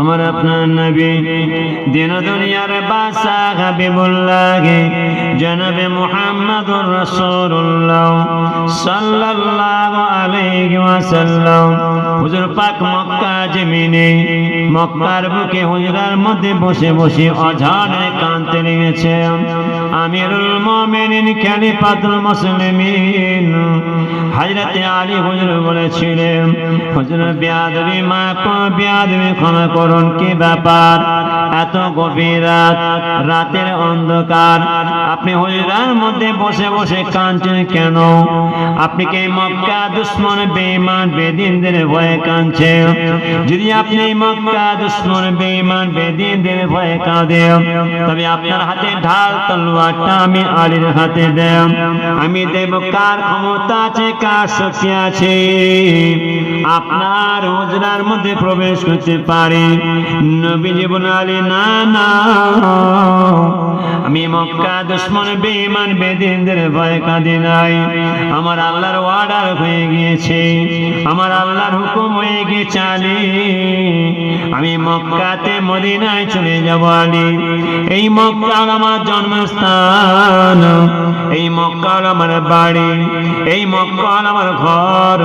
আমার আপনার নবী দিন দুনিয়ার বাসা হাবিবুল্লাহ জনাবে মুহাম্মদুর রাসূলুল্লাহ সাল্লাল্লাহু আলাইহি ওয়াসাল্লাম। হুজুর পাক মক্কা জমিনে, মক্কার বুকে হুজুরার মধ্যে বসে বসে অঝারে কাঁদতে লেগেছে আমিরুল মুমিনিন, খলিফাতুল মুসলিমিন। হযরত আলী হুজুর বলেছিলেন হুজুর বিয়াদবি মা কো বিয়াদবি ক্ষমা করুন কি ব্যাপার? এত গভীর রাত, রাতের অন্ধকার। আপনি হুজুরার মধ্যে বসে বসে কাঁদছেন কেন? আপনি কি মক্কা দুশ্মন, বেঈমান, বেদিনদের ভয়ে কাঁদছেন? যদি আপনি মক্কা দুশ্মন, বেঈমান, বেদিনদের ভয়ে কাঁদেন, তবে আপনার হাতে ঢাল তলোয়ারটা আমি আলীর হাতে দেন। আমি দেব কার ক্ষমতা আছে, কার শক্তি আছে? আপনার হুজরার মধ্যে প্রবেশ করতে পারে। নবী জীবন আলী, না না। আমি মক্কা দুশ্মন, বেঈমান বেদিনদের ভয় কাঁদি নাই। আমার আল্লাহর অর্ডার হয়ে গিয়েছে। আমার আল্লাহর হুকুম হয়ে গিয়েছে আলী। আমি মক্কাতে মদিনায় চলে যাব আলী। এই মক্কা আমার জন্মস্থান। এই মক্কা আমার বাড়ি, এই মক্কা আমার ঘর,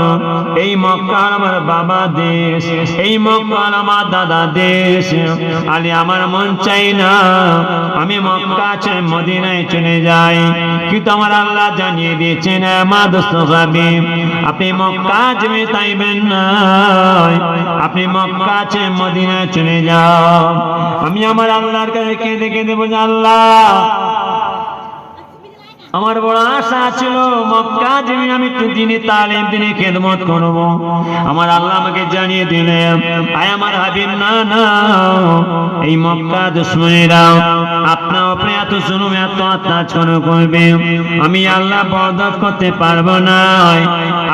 এই মক্কা আমার বাবা দেশ, এই মক্কা আমার দাদা দেশ। আলী আমার মন চাই না, আমি মক্কা ছেড়ে মদিনায় চলে যাই। কিন্তু আমার আল্লাহ জানিয়ে দিয়েছেন মা দোস্ত আপনি মক্কা জমে তাইবেন না আপনি মক্কা ছেড়ে মদিনায় চলে যাও। আমি আমার আল্লাহর কাছে কেঁদে কেঁদে বলছি আল্লাহ আমার বড় আশা ছিল, মক্কা যে আমি দিনে তালিম দিনে খেদমত করব। আমার আল্লাহ আমাকে জানিয়ে দিলেন, আয় আমার হাবিব, না না, এই মক্কা দুশ্মনেরা আপনা আপনি এত জুলুম, এত অত্যাচার করবে। আমি আল্লাহ বরদাস্ত করতে পারব না।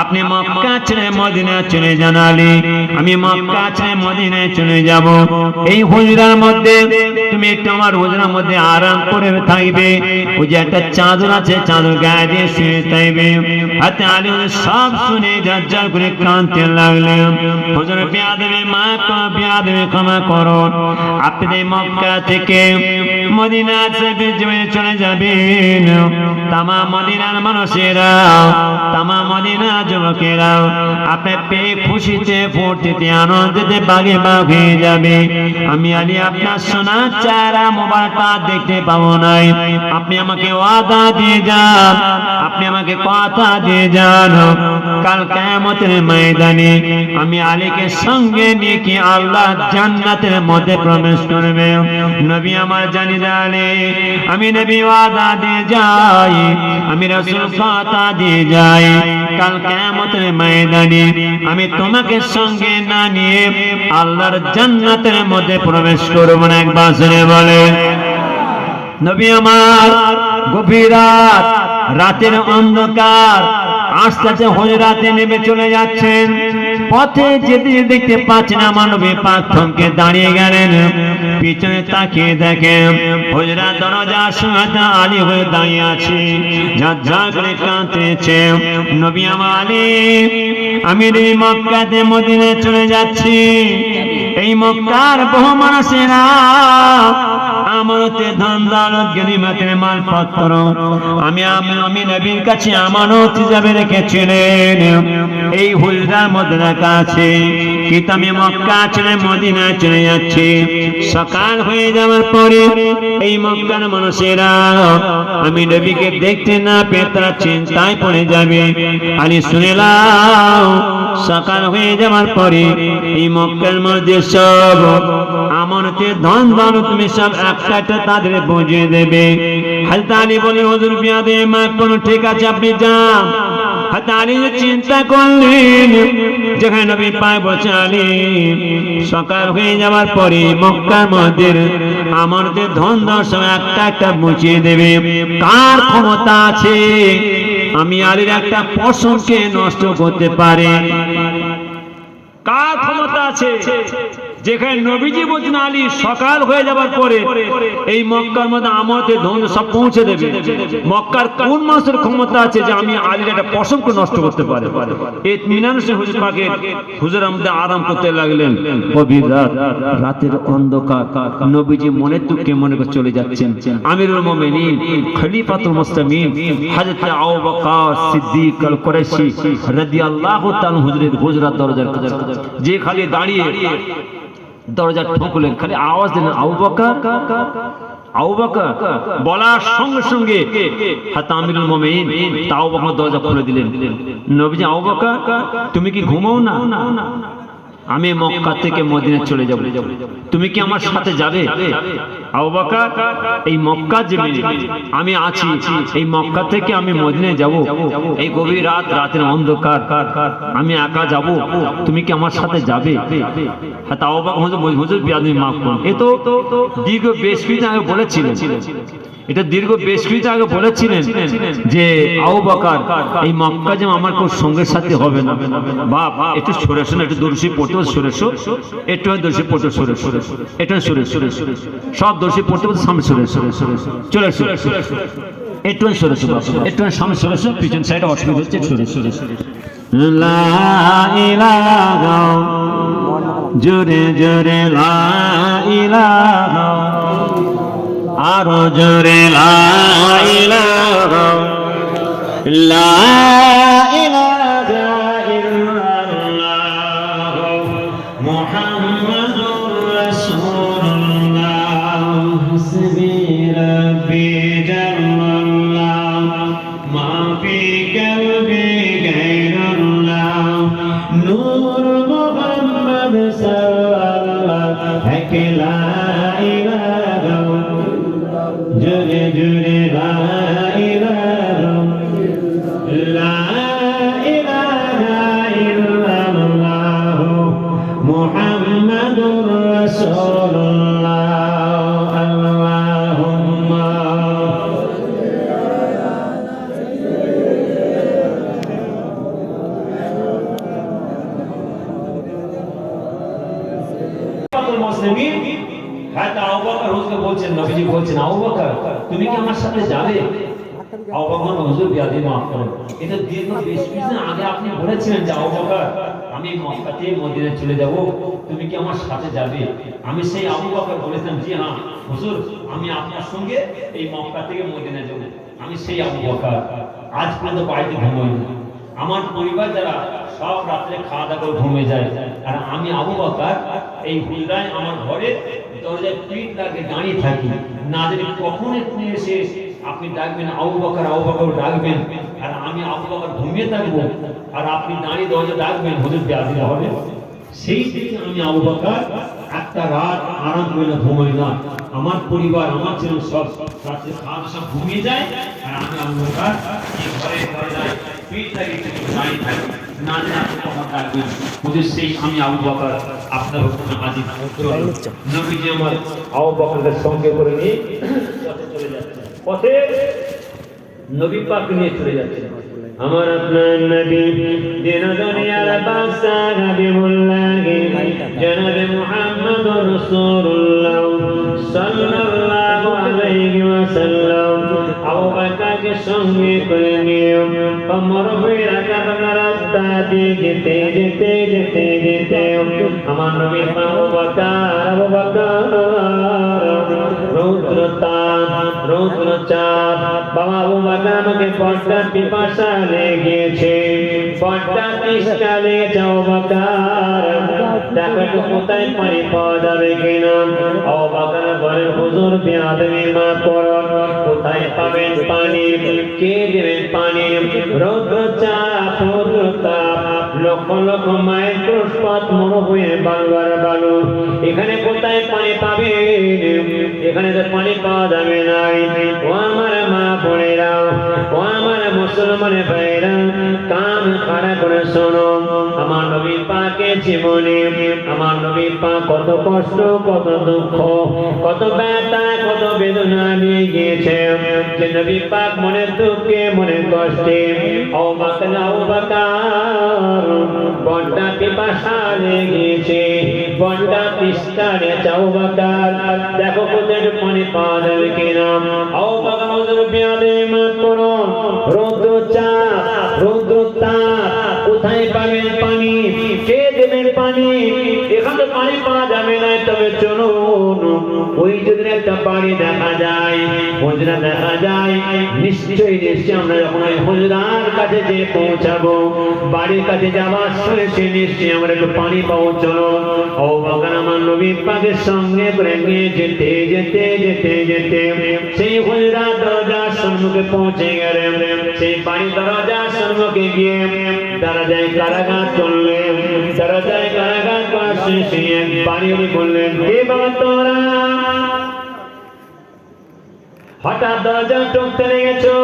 আপনি মক্কা ছেড়ে মদিনা চলে জানালি আমি মক্কা ছেড়ে মদিনায় চলে যাব। এই হুজরার মধ্যে তুমি একটু আমার হুজরার মধ্যে আরাম করে থাকবে। ওই যে একটা চাদর আছে, চাদর গায়ে দিয়ে শুয়ে থাকবে। হাতে আলী সব শুনে যার করে কাঁদতে লাগলেন হুজুর, বিয়াদবে মা কো বিয়াদবে ক্ষমা করো। আপনি মক্কা থেকে মদিনা থেকে জমে চলে যাবেন তামা মদিনার মানুষেরা তামা মদিনা যুবকেরা, আপনি পেয়ে খুশিতে, ফুর্তিতে, আনন্দিতে, বাগে বাগ যাবে। আমি আলী, আপনার সোনা চারা মোবাইলটা দেখতে পাবো নাই। আপনি আমাকে ওয়াদা দিয়ে যান, আপনি আমাকে কথা দিয়ে যান। কাল কেমতের ময়দানে আমি আলীকে সঙ্গে নিয়ে কি আল্লাহ জান্নাতের মধ্যে প্রবেশ করবে? নবী আমার জানি জানে, আমি নবী ওয়াদা দিয়ে যাই, আমি রসুল কথা দিয়ে যাই। কাল কেমতের ময়দানে আমি তোমাকে সঙ্গে না নিয়ে আল্লাহর জান্নাতের মধ্যে প্রবেশ করব না, একবার বলে নবী আমার, গভীর রাত, রাতের অন্ধকার, আস্তে আস্তে হজরাতে নেমে চলে যাচ্ছেন। পথে যেতে দেখতে পাচ্ছেন আমার নবী পাক থমকে দাঁড়িয়ে গেলেন। পিছনে তাকিয়ে দেখেন হজরা দরজা সুহাতা আলী হয়ে দাঁড়িয়ে আছে। ঝাঁঝা করে কাঁদতেছে নবী আমার আলী আমি এই মক্কাতে মদিনে চলে যাচ্ছি। এই মক্কার বহু মানুষেরা আমানতে ধন দৌলত গনিমতের মালপত্র আমি আমি আমি নবীর কাছে আমানত হিসাবে রেখেছিলেন। এই মধ্যে রাখা আছে কিন্তু আমি মক্কা ছেড়ে মদিনা চলে যাচ্ছি। সকাল হয়ে যাওয়ার পরে এই মক্কার মানুষেরা, আমি নবীকে দেখতে না পেয়ে তারা চিন্তায় পড়ে যাবে। আলী শুনেলাম, সকাল হয়ে যাওয়ার পরে এই মক্কার মধ্যে সব আমানতে ধন ধন তুমি সব একটা তাদের বুঝিয়ে দেবে। হালতা বলে, হজুর বিয়াদে, মা, কোন ঠিক আছে? আপনি যান। চিন্তা করলেন, যেখানে নবী পায় বসে আলী, সকাল হয়ে যাওয়ার পরে মক্কার মধ্যে আমানতে ধন সব একটা একটা বুঝিয়ে দেবে। কার ক্ষমতা আছে? আমি আলীর একটা পশমকে নষ্ট করতে পারে। কার ক্ষমতা আছে? যেখানে নবীজি বলছেন, আলী, সকাল হয়ে যাবার পরে এই মক্কার মধ্যে আমাদের ধ্বংস সব পৌঁছে দেবে। মক্কার কোন মানুষের ক্ষমতা আছে যে আমি আলীর একটা পশমকে নষ্ট করতে পারে? এই মিনান সে হুজুর পাকে হুজুর আমাদের আরাম করতে লাগলেন। রাতের অন্ধকার, নবীজি মনে তুকে মনে করে চলে যাচ্ছেন। আমিরুল মুমিনিন, খলিফাতুল মুসলিমিন হযরত আবু বকর সিদ্দিক আল কুরাইশি রাদিয়াল্লাহু তাআলা হুজুরের হুজরাত দরজার কাছে, যে খালি দাঁড়িয়ে দরজা ঠুকলেন খালি আওয়াজ দিলেন বলার সঙ্গে সঙ্গে দরজা খুলে দিলেন। নবীজি আউ বকর, তুমি কি ঘুমাও না? আমি মক্কা থেকে মদিনা চলে যাব। তুমি কি আমার সাথে যাবে? এই মক্কা জমিনে আমি আছি। এই মক্কা থেকে আমি মদিনায় যাব। এই গভীর রাত রাতের অন্ধকার। আমি একা যাব। তুমি কি আমার সাথে যাবে? হ্যাঁ তাও হুজুর হুজুর বিয়াদি মাফ করুন। এ তো দীর্ঘ বেশ কিছুদিন আগে বলেছিলেন। এটা দীর্ঘ বেশ কিছুদিন আগে বলেছিলেন যে আউ বাকার এই মক্কা যেমন আমার কোন সঙ্গের সাথে হবে না। বা একটু সরে শোনো একটু দর্শী পড়তে সরে একটু দর্শী পড়তে সরে সরে একটু সরে সরে সরে সব দর্শী পড়তে হবে সামনে সরে সরে সরে চলে সরে সরে একটু সরে সরে একটু সামনে সরে সরে পিছন সাইডে অসুবিধা হচ্ছে সরে সরে সরে লা ইলাহা জোরে জোরে লা ইলাহা আরও জোরে লা তুমি কি আমার সাথে যাবে আবু এটা দীর্ঘ আগে আপনি বলেছিলেন যে আবু বকর আমি মক্কা থেকে মদিনা চলে যাব? তুমি কি আমার সাথে যাবে? আমি সেই আবু বকর বলেছিলাম, জি হ্যাঁ হুজুর, আমি আপনার সঙ্গে এই মক্কা থেকে মদিনা যাব। আমি সেই আবু বকর, আজ পর্যন্ত বাড়িতে ঘুমোই আমার পরিবার যারা সব রাত্রে খাওয়া দাওয়া করে ঘুমিয়ে যায়, আর আমি আবু বকর, এই হুজরায় আমার ঘরে দরজায় পিঠ লাগে দাঁড়িয়ে থাকি। না জানি কখন আপনি এসে আপনি ডাকবেন, আবু বকর আবু বকর ডাকবেন, আর আমি আবু বকর ঘুমিয়ে থাকব, আর আপনি দাঁড়িয়ে দরজা ডাকবেন, হুজুর ব্যাধি হবে? সেই থেকে আমি আবু বকর একটা রাত আরাম করে ঘুমাই না আমার পরিবার, আমার ছেলে সব রাত্রে খাওয়া সব ঘুমিয়ে যায়, আর আমি না সেই আমি আবু বকর, আপনার হুকুমে হাজির নবীজি আমার আবু বকরদের সঙ্গে করে নিয়ে চলে নবী পাক নিয়ে চলে যাচ্ছেন। আমার আপনার নবী, দিন দুনিয়ার বাদশা হাবিবুল্লাহ, জনাব মুহাম্মদ রাসূলুল্লাহ সাল্লাল্লাহু আলাইহি ওয়াসাল্লাম। আবু বকরকে সঙ্গে করে নিয়ে কমর হয়ে রাখা রাস্তা দিয়ে যেতে যেতে যেতে যেতে আমার নবী আবু বকর আবু বকর রৌদ্র তাপ রৌদ্র চাপ বাবা আবু আমাকে পর্দা পিপাসা লেগেছে পর্দা তৃষ্ণা লেগেছে বকর কোথায় পানি পাওয়া যাবে কিনা ও বাকার হুজুর মা কর। কোথায় পাবেন পানি? কে দেবেন পানি? লক্ষ লক্ষ মায়ের পুষ্পত হয়ে বাংলার বালু। এখানে কোথায় পানি পাবে? এখানে তো পানি পাওয়া যাবে না ও আমার মা বোনেরা, ও মুসলমান ভাইরা, কান খাড়া করে শোনো। আমার নবী পাকে জীবনে, আমার নবী পাক কত কষ্ট, কত দুঃখ, কত ব্যথা, কত বেদনা নিয়ে গিয়েছে। যে নবী পাক মনের দুঃখে, মনের কষ্টে, ও বাকলা ও বন্ডা পিপাসা গিয়েছে বন্ডা তিস্তারে চাও বাকার দেখো কোথায় পানি পাওয়া কিনা। ও বাকা মজুর মাত করো। রৌদ্র চাপ রৌদ্র তাপ কোথায় পাবেন পানি? কে দেবেন পানি? এখানে তো পানি পাওয়া যাবে না, তবে চলুন। ওই যদি একটা বাড়ি দেখা যায় হুজরা দেখা যায়। নিশ্চয়ই নিশ্চয়ই আমরা যখন ওই হুজরার কাছে যে পৌঁছাবো, বাড়ির কাছে যাওয়ার সময় সে নিশ্চয়ই আমরা একটু পানি পাবো চলো। ও বাগান আমার নবী পাকের সঙ্গে করে নিয়ে যেতে যেতে যেতে যেতে। সেই হুজরা দরজার সম্মুখে পৌঁছে গেলেন। সেই বাড়ি দরজার সম্মুখে গিয়ে দরজায় কারাগার চললেন। দরজায় কারাগার করার শেষে বাড়ি বললেন কে বাবা তোরা, হঠাৎ দরজা টুকতে লেগেছো?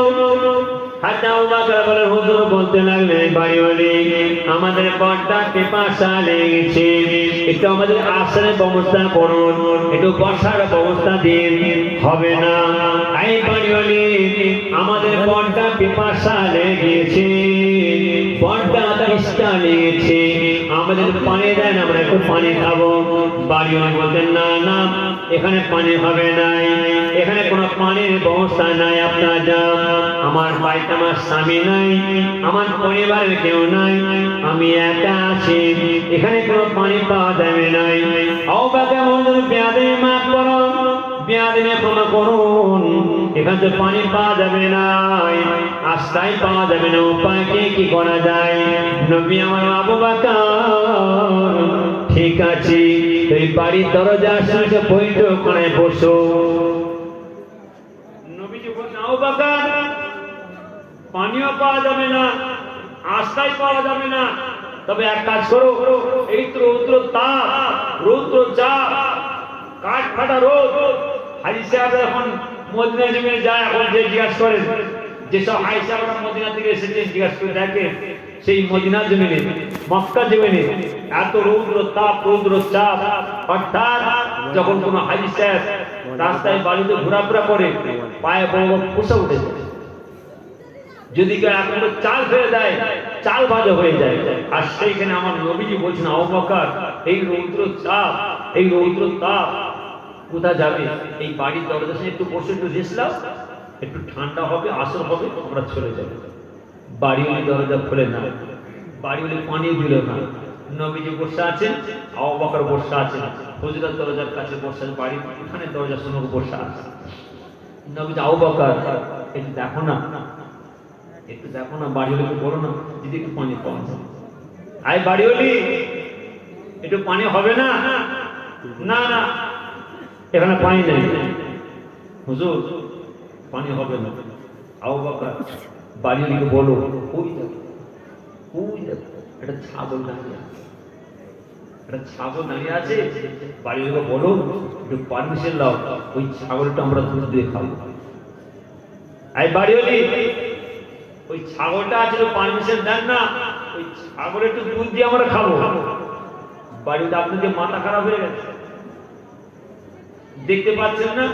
আমাদের বড়টা পেপাসা লেগেছে একটু আমাদের আশ্রয় ব্যবস্থা হবে না। এই আমাদের বড়টা পেপাসা লেগেছে বড়টা তিস্তা লেগেছে। আমাদের পানি দেন আমরা একটু পানি খাব। বাড়িওয়ালি বলতেন, না না, এখানে পানি হবে নাই। এখানে কোনো পানির ব্যবস্থা নাই, আপনার যা আমার বাড়িতে আমার স্বামী নাই, আমার পরিবারের কেউ নাই, আমি একা আছি। এখানে কোনো পানি পাওয়া যাবে নাই। ও বাকে মজুর পেয়াদে মাফ করো। পেয়াদে ক্ষমা করুন। এখানে তো পানি পাওয়া যাবে না। আস্তায় পাওয়া যাবে না উপায় কি কি করা যায়? নবী আমার আবু বাকার, ঠিক আছে, এই বাড়ির দরজার সঙ্গে বৈঠক করে বসো। পানিও পাওয়া যাবে না আস্তায় পাওয়া যাবে না। তবে এক কাজ করো, এই তো রৌদ্র তাপ, রৌদ্র চাপ কাঠ ফাটা রোদ, হাজি সাহেব এখন মদিনা জমে যায় এখন যে জিজ্ঞাসা করেন যেসব হাই সাহেবরা মদিনা থেকে এসেছে, জিজ্ঞাসা করে দেখে, সেই মদিনা জমিনে, মক্কা জমিনে এত রৌদ্র তাপ, রৌদ্র চাপ অর্থাৎ যখন কোনো হাজি সাহেব রাস্তায় বাড়িতে ঘোরাফেরা করে, পায়ে বড় পুষে উঠে যায়। যদি কেউ এখন চাল ফেলে দেয়, চাল ভাজা হয়ে যায়। আর সেইখানে আমার নবীজি বলছেন অবকার এই রৌদ্র চাপ, এই রৌদ্র তাপ কোথা যাবে? এই বাড়ির দরজা সামনে একটু বসে একটু রেসলাম একটু ঠান্ডা হবে, আসর হবে, আমরা চলে যাব। বাড়িওয়ালি দরজা খুলে না, বাড়িওয়ালি পানি দিল না। নবীজি বসে আছেন অবকার বসে আছেন হুজরাত দরজার কাছে বসে আছে বাড়ির এখানে দরজার সম্মুখে বসে আছে নবীজি আবুবকর একটু দেখো না, একটু দেখো না, বাড়িওয়ালিকে বলো না, যদি একটু পানি পাওয়া যায় আয় বাড়িওয়ালি, একটু পানি হবে না? না না। এখানে পানি নেই। হুজুর, পানি হবে না। আবু বকর বাড়িওয়ালিকে বলো ওই দেখো ওই দেখো একটা ছাগল দাঁড়িয়ে আছে। একটা ছাগল দাঁড়িয়ে আছে বাড়িওয়ালিকে বলো, একটু পারমিশন দাও, ওই ছাগলটা আমরা দুধ দিয়ে খাব। আয় বাড়িওয়ালি, ওই ছাগলটা আছে পারমিশন দেন না, ওই ছাগলের একটু দুধ দিয়ে আমরা খাব। বাড়িতে আপনাদের মাথা খারাপ হয়ে গেছে। দেখতে পাচ্ছেন না?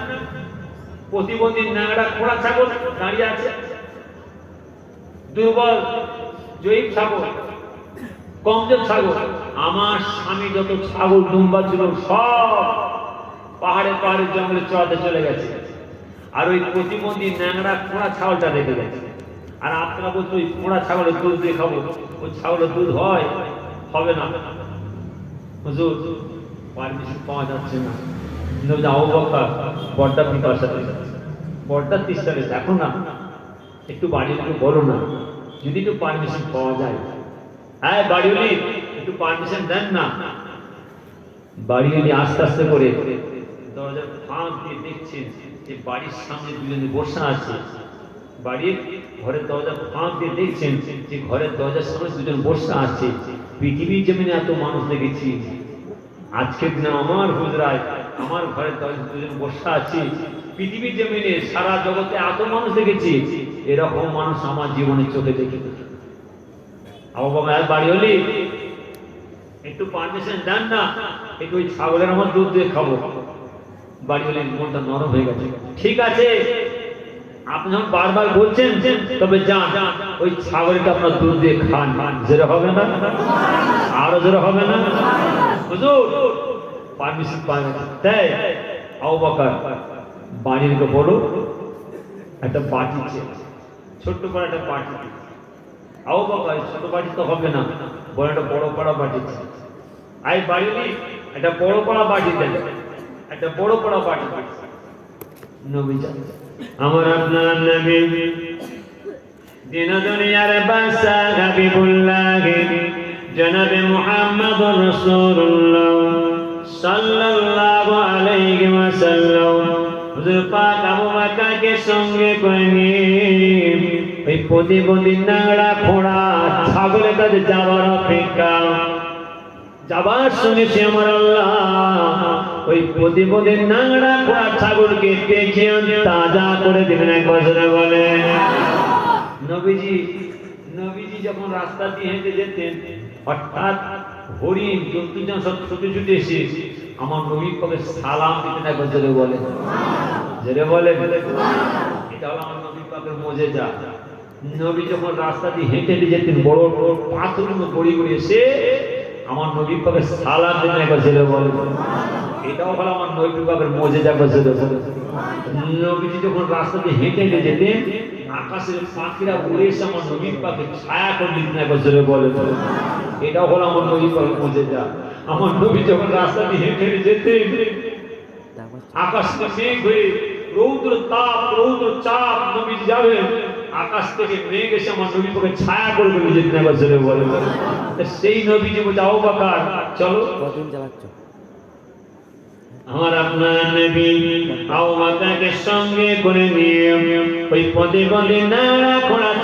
প্রতিবন্ধী ন্যাংরা খোড়া ছাগল দাঁড়িয়ে আছে। দুর্বল জয়ীব ছাগল কমজোর ছাগল আমার স্বামী যত ছাগল দুম্বা ছিল সব পাহাড়ে পাহাড়ে জঙ্গলে চড়াতে চলে গেছে। আর ওই প্রতিবন্ধী ন্যাংরা খোড়া ছাগলটা রেখে গেছে। আর আপনারা বলছে ওই খোড়া ছাগলের দুধ দিয়ে খাব, ওই ছাগলের দুধ হয়, হবে না। হুজুর, পারমিশন পাওয়া যাচ্ছে না। না, একটু বাড়ি একটু বলো না, যদি একটু পারমিশন পাওয়া যায়। হ্যাঁ বাড়িওয়ালি, একটু পারমিশন দেন না। বাড়িওয়ালি আস্তে আস্তে করে দরজার ফাঁক দিয়ে দেখছেন যে বাড়ির সামনে দুজনে বসে আছে, বাড়ির ঘরের দরজা ফাঁক দিয়ে দেখছেন যে ঘরের দরজার সামনে দুজন বসে আছে। পৃথিবীর জমিনে এত মানুষ দেখেছি। আজকের দিনে আমার হুজরায় আমার ঘরে দুজন বসে আছি পৃথিবীর জমিনে সারা জগতে এত মানুষ দেখেছি, এরকম মানুষ আমার জীবনে চোখে দেখে। বাড়ি হলি, একটু পারমিশন দেন না, একটু ওই ছাগলের আমার দুধ দিয়ে খাব। বাড়ি হলে মনটা নরম হয়ে গেছে। ঠিক আছে, আপনি যখন বারবার বলছেন, তবে যান, ওই ছাগলটা আপনার দুধ দিয়ে খান। যেটা হবে না? আরও যেটা হবে না? হুজুর পারমিশন পায় না তাই আও বাকার বাড়ির বলো, একটা বাটি ছোট্ট করে একটা বাটি আও বাবা ছোট বাটি তো হবে না বড় একটা বড় কড়া বাটি। আই বাড়ি একটা বড় কড়া বাটি দেন। একটা বড় কড়া বাটি। নবী যান আমার আপনার নবী দিন দুনিয়ার বাসা হাবিবুল্লাহ, জনাবে মুহাম্মদ রাসূলুল্লাহ। সাল্লাল্লাহু আলাইহি ওয়াসাল্লাম। হুজুর পাক আবু বকরকে সঙ্গে করে নিয়ে ওই প্রতিবন্ধী নাংড়া খোড়া ছাগলের কাছে যাওয়ার অপেক্ষা। যাবার সঙ্গে সে আমার আল্লাহ ওই প্রতিপদের নাংড়া খোড়া ছাগলকে দেখে তাজা করে দেবেন এক বছরে বলে নবীজি নবীজি যখন রাস্তা দিয়ে হেঁটে যেতেন, হঠাৎ হরিণ যেন সব ছুটে ছুটে এসে আমার নবী কবে সালাম দিতেন একবার জোরে বলে জোরে বলে এটা হলো আমার নবী পাকের মজে যা নবী যখন রাস্তা দিয়ে হেঁটে হেঁটে যেতেন, বড় বড় পাথর গড়ি গড়ি এসে আমার নবী পাকে সালাম দিতেন একবার জোরে বলে এটাও হলো আমার নবী পাকের মজে যা বলে নবীজি যখন রাস্তা দিয়ে হেঁটে হেঁটে যেতেন আকাশের পাখিরা উড়ে এসে আমার নবীর পাকে ছায়া করে দিতেন একবার জোরে বলে এটাও হলো আমার নবী পাখি মজে যা। আমার নবী যখন রাস্তা দিয়ে হেঁটে হেঁটে যেতেন আকাশ থেকে মেঘ হয়ে রৌদ্র তাপ, রৌদ্র চাপ নবী যাবে, আকাশ থেকে মেঘ এসে আমার নবী পক্ষে ছায়া করে বলে যেতে একবার জোরে বলে সেই নবী যে আও বাকার, চলো। কতদিন চালাচ্ছ আমার আপনার নবী আও বাকাকে সঙ্গে করে নিয়ে ওই প্রতিবন্ধী নাড়া খোড়া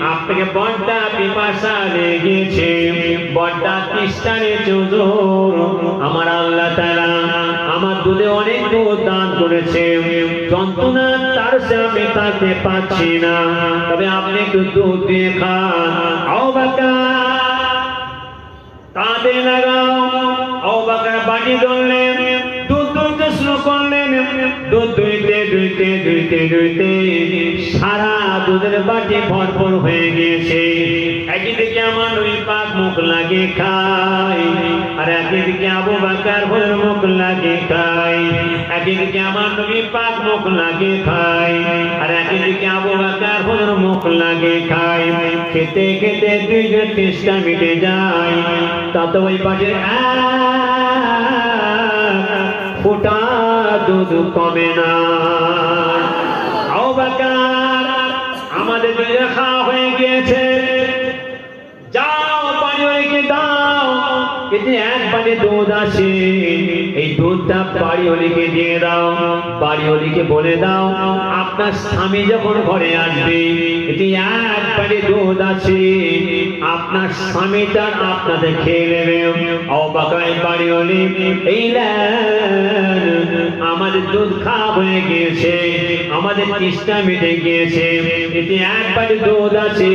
আপনাকে বড্ডা পিপাসা লেগেছে। বড্ডা লেগেছে আমার আল্লাহ তাআলা আমার দুধে অনেক দুধ দান করেছে যন্ত্রণা তার সে আমি পাচ্ছি না। তবে আপনি একটু দুধ দিয়ে খান। কাঁদে লাগাও। ধরলেন। দুধ দুইতে শুরু করলেন। দুধ দুইতে দুইতে দুইতে দুইতে সারা দুধের বাটি ভরপুর হয়ে গিয়েছে। একদিকে আমার ওই পাক মুখ লাগে খাই আর একদিকে আবু বাকার ভোর মুখ লাগে খাই একদিকে আমার নবী পাক মুখ লাগে খাই আর একদিকে আবু বাকার ভোর মুখ লাগে খাই খেতে খেতে দুইজন চেষ্টা মিটে যায়, তত ওই পাশে ফুটা দুধ কমে না। আবু আমাদের লেখা হয়ে গিয়েছে। যাও পানি রেখে দাও। কিন্তু এক পানি দুধ আছে এই দুধটা বাড়ি হলিকে দিয়ে দাও, বাড়ি হলিকে বলে দাও, আপনার স্বামী যখন ঘরে আসবে, এটি এক পানি দুধ আছে, আপনার স্বামীটা আপনাদের খেয়ে নেবে। অবাকায় বাড়ি হলি এই আমাদের দুধ খারাপ হয়ে গিয়েছে, আমাদের তৃষ্ণা মিটে গিয়েছে, এটি এক বাড়ি দুধ আছে,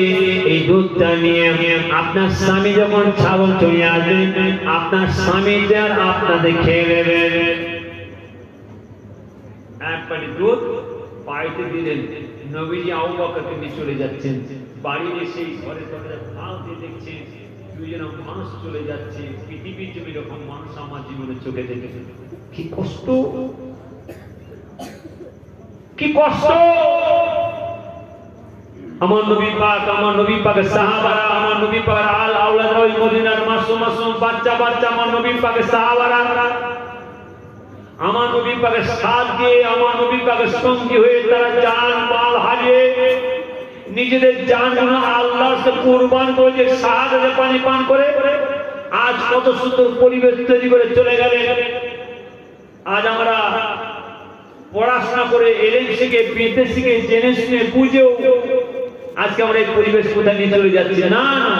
এই দুধটা নিয়ে আপনার স্বামী যখন ছাগল চলে আসবে, আপনার স্বামী যার আপনাদের খেয়ে নেবেন এক বাড়ি দুধ বাড়িতে দিলেন। নবীজি আবু বকরকে নিয়ে চলে যাচ্ছেন। বাড়ির এসে ঘরে দরজা ফাল দিয়ে দেখছেন দুজন মানুষ চলে যাচ্ছে। পৃথিবীর জমি এরকম মানুষ আমার জীবনে চোখে দেখেছে কি কষ্ট! কি কষ্ট! আমার নবী পাক, আমার নবী পাকের সাহাবারা, আমার নবী পাকের আল আওলাদরা ওই মদিনার মাসুম মাসুম বাচ্চা বাচ্চা, আমার নবী পাকের সাহাবারা। আমার নবী পাকের সাথ দিয়ে আমার নবী পাকের সঙ্গী হয়ে তারা জান মাল হারিয়ে নিজেদের জান আল্লাহ কুরবান করে যে শাহাদাতে পানি পান করে আজ কত সুন্দর পরিবেশ তৈরি করে চলে গেলেন। আজ আমরা পড়াশোনা করে এলেন শিখে, পেতে শিখে, জেনে শুনে বুঝেও আজকে আমরা এই পরিবেশ কোথায় নিয়ে চলে যাচ্ছি। না না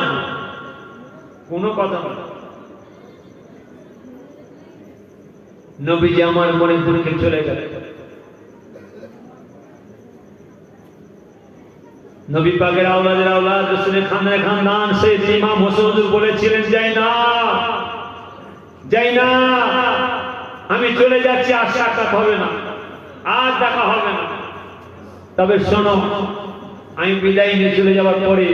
কোনো কথা না নবীজি আমার মনে দুঃখে চলে গেল নবী পাকের আওলাদের আওলাদ রসুলের খানের খানদান সে ইমাম হোসেন বলেছিলেন, যাই না যাই না, আমি চলে যাচ্ছি, আর সাক্ষাৎ হবে না, আর দেখা হবে না। তবে শোনো, আমি বিদায় নিয়ে চলে যাওয়ার পরে